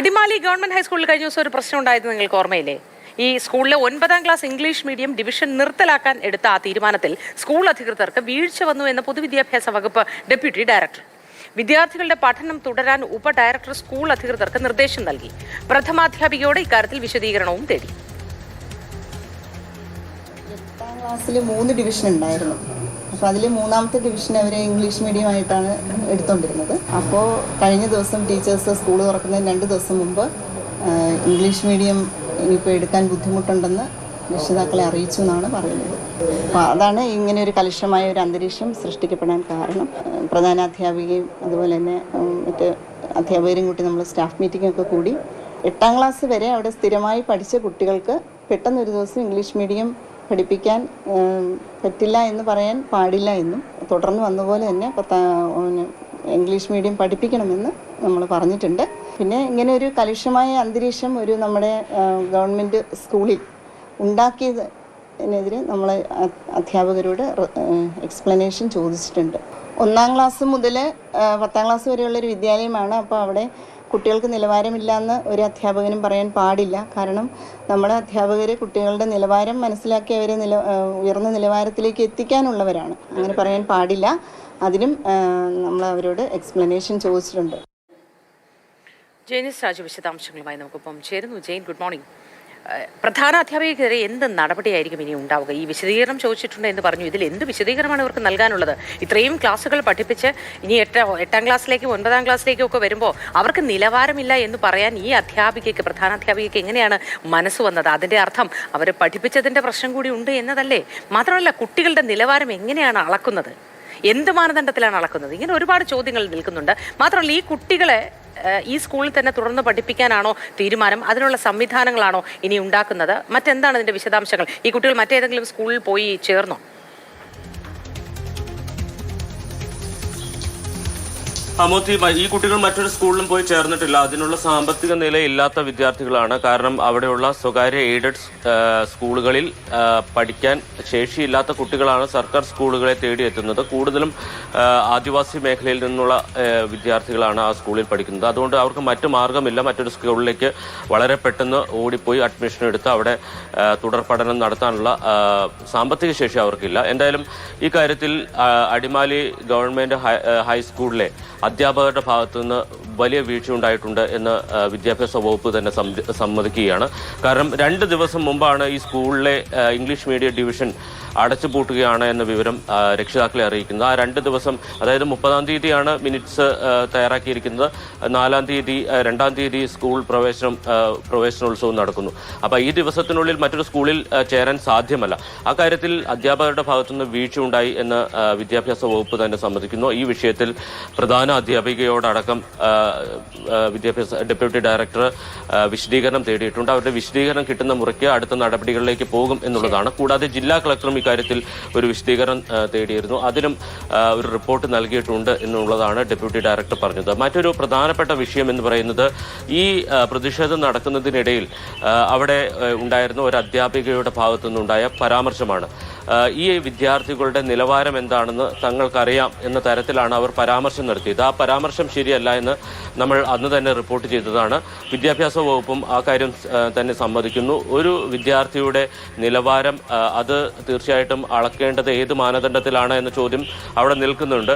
Adimali government ഹൈസ്കൂളിൽ കഴിഞ്ഞ ദിവസം ഒരു പ്രശ്നം ഉണ്ടായത് നിങ്ങൾക്ക് ഓർമ്മയില്ലേ? ഈ സ്കൂളിലെ ഒൻപതാം ക്ലാസ് ഇംഗ്ലീഷ് മീഡിയം ഡിവിഷൻ നിർത്തലാക്കാൻ എടുത്ത ആ തീരുമാനത്തിൽ സ്കൂൾ അധികൃതർക്ക് വീഴ്ച വന്നു എന്ന പൊതുവിദ്യാഭ്യാസ വകുപ്പ് ഡെപ്യൂട്ടി ഡയറക്ടർ. വിദ്യാർത്ഥികളുടെ പഠനം തുടരാൻ ഉപ ഡയറക്ടർ സ്കൂൾ അധികൃതർക്ക് നിർദ്ദേശം നൽകി. പ്രഥമാധ്യാപികയോട് ഇക്കാര്യത്തിൽ വിശദീകരണവും തേടി. എട്ടാം ക്ലാസ്സിൽ മൂന്ന് ഡിവിഷൻ ഉണ്ടായിരുന്നു. അപ്പോൾ അതിൽ മൂന്നാമത്തെ ഡിവിഷൻ അവർ ഇംഗ്ലീഷ് മീഡിയം ആയിട്ടാണ് എടുത്തുകൊണ്ടിരുന്നത് അപ്പോൾ കഴിഞ്ഞ ദിവസം ടീച്ചേഴ്സ് സ്കൂൾ തുറക്കുന്നതിന് രണ്ട് ദിവസം മുമ്പ് ഇംഗ്ലീഷ് മീഡിയം ഇനിയിപ്പോൾ എടുക്കാൻ ബുദ്ധിമുട്ടുണ്ടെന്ന് രക്ഷിതാക്കളെ അറിയിച്ചു എന്നാണ് പറയുന്നത്. അപ്പോൾ അതാണ് ഇങ്ങനെ ഒരു കലുഷമായ ഒരു അന്തരീക്ഷം സൃഷ്ടിക്കപ്പെടാൻ കാരണം. പ്രധാനാധ്യാപികയും അതുപോലെ തന്നെ മറ്റ് അധ്യാപകരും കൂട്ടി നമ്മൾ സ്റ്റാഫ് മീറ്റിംഗ് ഒക്കെ കൂടി എട്ടാം ക്ലാസ് വരെ അവിടെ സ്ഥിരമായി പഠിച്ച കുട്ടികൾക്ക് പെട്ടെന്നൊരു ദിവസം ഇംഗ്ലീഷ് മീഡിയം പഠിപ്പിക്കാൻ പറ്റില്ല എന്ന് പറയാൻ പാടില്ല എന്നും തുടർന്ന് വന്ന പോലെ തന്നെ ഇംഗ്ലീഷ് മീഡിയം പഠിപ്പിക്കണമെന്ന് നമ്മൾ പറഞ്ഞിട്ടുണ്ട്. പിന്നെ ഇങ്ങനെ ഒരു കലുഷമായ അന്തരീക്ഷം ഒരു നമ്മുടെ ഗവൺമെന്റ് സ്കൂളിൽ ഉണ്ടാക്കിയതിനെതിരെ നമ്മൾ അധ്യാപകരോട് എക്സ്പ്ലനേഷൻ ചോദിച്ചിട്ടുണ്ട്. ഒന്നാം ക്ലാസ് മുതൽ പത്താം ക്ലാസ് വരെയുള്ളൊരു വിദ്യാലയമാണ്. അപ്പോൾ അവിടെ കുട്ടികൾക്ക് നിലവാരമില്ല എന്ന് ഒരു അധ്യാപകനും പറയാൻ പാടില്ല. കാരണം നമ്മുടെ അധ്യാപകർ കുട്ടികളുടെ നിലവാരം മനസ്സിലാക്കി അവരെ നില ഉയർന്ന നിലവാരത്തിലേക്ക് എത്തിക്കാനുള്ളവരാണ്. അങ്ങനെ പറയാൻ പാടില്ല. അതിനും നമ്മൾ അവരോട് എക്സ്പ്ലനേഷൻ ചോദിച്ചിട്ടുണ്ട്. ജെയിനിസ് രാജു വിശദാംശങ്ങളുമായി നമുക്കിപ്പം ചേരുന്നു. ജെയിൻ ഗുഡ് മോർണിംഗ് പ്രധാന അധ്യാപികയ്ക്കെതിരെ എന്ത് നടപടിയായിരിക്കും ഇനി ഉണ്ടാവുക? ഈ വിശദീകരണം ചോദിച്ചിട്ടുണ്ട് എന്ന് പറഞ്ഞു. ഇതിൽ എന്ത് വിശദീകരണമാണ് ഇവർക്ക് നൽകാനുള്ളത്? ഇത്രയും ക്ലാസ്സുകൾ പഠിപ്പിച്ച് ഇനി എട്ട എട്ടാം ക്ലാസ്സിലേക്കും ഒൻപതാം ക്ലാസ്സിലേക്കും ഒക്കെ വരുമ്പോൾ അവർക്ക് നിലവാരമില്ല എന്ന് പറയാൻ ഈ അധ്യാപികയ്ക്ക് പ്രധാന അധ്യാപികയ്ക്ക് എങ്ങനെയാണ് മനസ്സ് വന്നത്? അതിന്റെ അർത്ഥം അവർ പഠിപ്പിച്ചതിന്റെ പ്രശ്നം കൂടി ഉണ്ട് എന്നതല്ലേ? മാത്രമല്ല കുട്ടികളുടെ നിലവാരം എങ്ങനെയാണ് അളക്കുന്നത്? എന്ത് മാനദണ്ഡത്തിലാണ് അളക്കുന്നത്? ഇങ്ങനെ ഒരുപാട് ചോദ്യങ്ങൾ നിൽക്കുന്നുണ്ട്. മാത്രമല്ല ഈ കുട്ടികളെ ഈ സ്കൂളിൽ തന്നെ തുടർന്ന് പഠിപ്പിക്കാനാണോ തീരുമാനം? അതിനുള്ള സംവിധാനങ്ങളാണോ ഇനി ഉണ്ടാക്കുന്നത്? മറ്റെന്താണ് ഇതിന്റെ വിശദാംശങ്ങൾ? ഈ കുട്ടികൾ മറ്റേതെങ്കിലും സ്കൂളിൽ പോയി ചേർന്നോ? അമോത്തി ഈ കുട്ടികൾ മറ്റൊരു സ്കൂളിലും പോയി ചേർന്നിട്ടില്ല. അതിനുള്ള സാമ്പത്തിക നില ഇല്ലാത്ത വിദ്യാർത്ഥികളാണ്. കാരണം അവിടെയുള്ള സ്വകാര്യ എയ്ഡഡ് സ്കൂളുകളിൽ പഠിക്കാൻ ശേഷിയില്ലാത്ത കുട്ടികളാണ് സർക്കാർ സ്കൂളുകളെ തേടിയെത്തുന്നത്. കൂടുതലും ആദിവാസി മേഖലയിൽ നിന്നുള്ള വിദ്യാർത്ഥികളാണ് ആ സ്കൂളിൽ പഠിക്കുന്നത്. അതുകൊണ്ട് അവർക്ക് മറ്റു മാർഗമില്ല. മറ്റൊരു സ്കൂളിലേക്ക് വളരെ പെട്ടെന്ന് ഓടിപ്പോയി അഡ്മിഷൻ എടുത്ത് അവിടെ തുടർ പഠനം നടത്താനുള്ള സാമ്പത്തിക ശേഷി അവർക്കില്ല. എന്തായാലും ഈ കാര്യത്തിൽ അടിമാലി ഗവൺമെന്റ് ഹൈസ്കൂളിലെ അധ്യാപകരുടെ ഭാഗത്തു നിന്ന് വലിയ വീഴ്ച ഉണ്ടായിട്ടുണ്ട് എന്ന് വിദ്യാഭ്യാസ വകുപ്പ് തന്നെ സമ്മതി- സമ്മതിക്കുകയാണ്. കാരണം രണ്ട് ദിവസം മുമ്പാണ് ഈ സ്കൂളിലെ ഇംഗ്ലീഷ് മീഡിയം ഡിവിഷൻ അടച്ചുപൂട്ടുകയാണ് എന്ന വിവരം രക്ഷിതാക്കളെ അറിയിക്കുന്നത്. ആ രണ്ട് ദിവസം അതായത് മുപ്പതാം തീയതിയാണ് മിനിറ്റ്സ് തയ്യാറാക്കിയിരിക്കുന്നത്. നാലാം തീയതി രണ്ടാം തീയതി സ്കൂൾ പ്രവേശനം പ്രവേശനോത്സവം നടക്കുന്നു. അപ്പോൾ ഈ ദിവസത്തിനുള്ളിൽ മറ്റൊരു സ്കൂളിൽ ചേരാൻ സാധ്യമല്ല. അക്കാര്യത്തിൽ അധ്യാപകരുടെ ഭാഗത്തുനിന്ന് വീഴ്ച ഉണ്ടായി എന്ന് വിദ്യാഭ്യാസ വകുപ്പ് തന്നെ സമ്മതിക്കുന്നു. ഈ വിഷയത്തിൽ പ്രധാന ആ, വിദ്യാഭ്യാസ ഡെപ്യൂട്ടി ഡയറക്ടർ വിശദീകരണം തേടിയിട്ടുണ്ട്. അവരുടെ വിശദീകരണം കിട്ടുന്ന മുറയ്ക്ക് അടുത്ത നടപടികളിലേക്ക് പോകും എന്നുള്ളതാണ്. കൂടാതെ ജില്ലാ കളക്ടറും ഇക്കാര്യത്തിൽ ഒരു വിശദീകരണം തേടിയിരുന്നു. അതിനും ഒരു റിപ്പോർട്ട് നൽകിയിട്ടുണ്ട് എന്നുള്ളതാണ് ഡെപ്യൂട്ടി ഡയറക്ടർ പറഞ്ഞത്. മറ്റൊരു പ്രധാനപ്പെട്ട വിഷയം എന്ന് പറയുന്നത് ഈ പ്രതിഷേധം നടക്കുന്നതിനിടയിൽ അവിടെ ഉണ്ടായിരുന്ന ഒരു അധ്യാപികയുടെ ഭാഗത്തുനിന്നുണ്ടായ പരാമർശമാണ്. ഈ വിദ്യാർത്ഥികളുടെ നിലവാരം എന്താണെന്ന് തങ്ങൾക്കറിയാം എന്ന തരത്തിലാണ് അവർ പരാമർശം നടത്തിയത്. ആ പരാമർശം ശരിയല്ല എന്ന് നമ്മൾ അന്ന് തന്നെ റിപ്പോർട്ട് ചെയ്തതാണ്. വിദ്യാഭ്യാസ വകുപ്പും ആ കാര്യം തന്നെ സമ്മതിക്കുന്നു. ഒരു വിദ്യാർത്ഥിയുടെ നിലവാരം അത് തീർച്ചയായിട്ടും അളക്കേണ്ടത് ഏത് മാനദണ്ഡത്തിലാണ് എന്ന ചോദ്യം അവിടെ നിൽക്കുന്നുണ്ട്.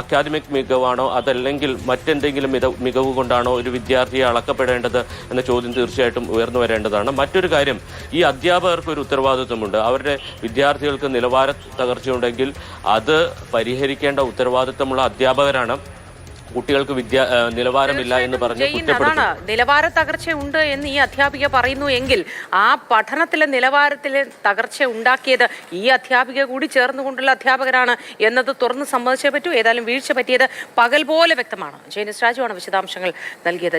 അക്കാദമിക് മികവാണോ അതല്ലെങ്കിൽ മറ്റെന്തെങ്കിലും മികവ് കൊണ്ടാണോ ഒരു വിദ്യാർത്ഥിയെ അളക്കപ്പെടേണ്ടത് എന്ന ചോദ്യം തീർച്ചയായിട്ടും ഉയർന്നു വരേണ്ടതാണ്. മറ്റൊരു കാര്യം ഈ അധ്യാപകർക്ക് ഒരു ഉത്തരവാദിത്വമുണ്ട്. അവരുടെ വിദ്യാർത്ഥികൾക്ക് നിലവാര തകർച്ചയുണ്ടെങ്കിൽ അത് പരിഹരിക്കേണ്ട ഉത്തരവാദിത്തമുള്ള അധ്യാപകരാണ്. കുട്ടികൾക്ക് വിദ്യാ നിലവാരമില്ല എന്ന് പറഞ്ഞ് അതാണ് നിലവാര തകർച്ചയുണ്ട് എന്ന് ഈ അധ്യാപിക പറയുന്നു എങ്കിൽ ആ പഠനത്തിലെ നിലവാരത്തിലെ തകർച്ച ഉണ്ടാക്കിയത് ഈ അധ്യാപിക കൂടി ചേർന്നുകൊണ്ടുള്ള അധ്യാപകരാണ് എന്നത് തുറന്ന് സമ്മതിച്ചേ പറ്റൂ. ഏതായാലും വീഴ്ച പറ്റിയത് പകൽ പോലെ വ്യക്തമാണ്. ജെയിനിസ് രാജുവാണ് വിശദാംശങ്ങൾ നൽകിയത്.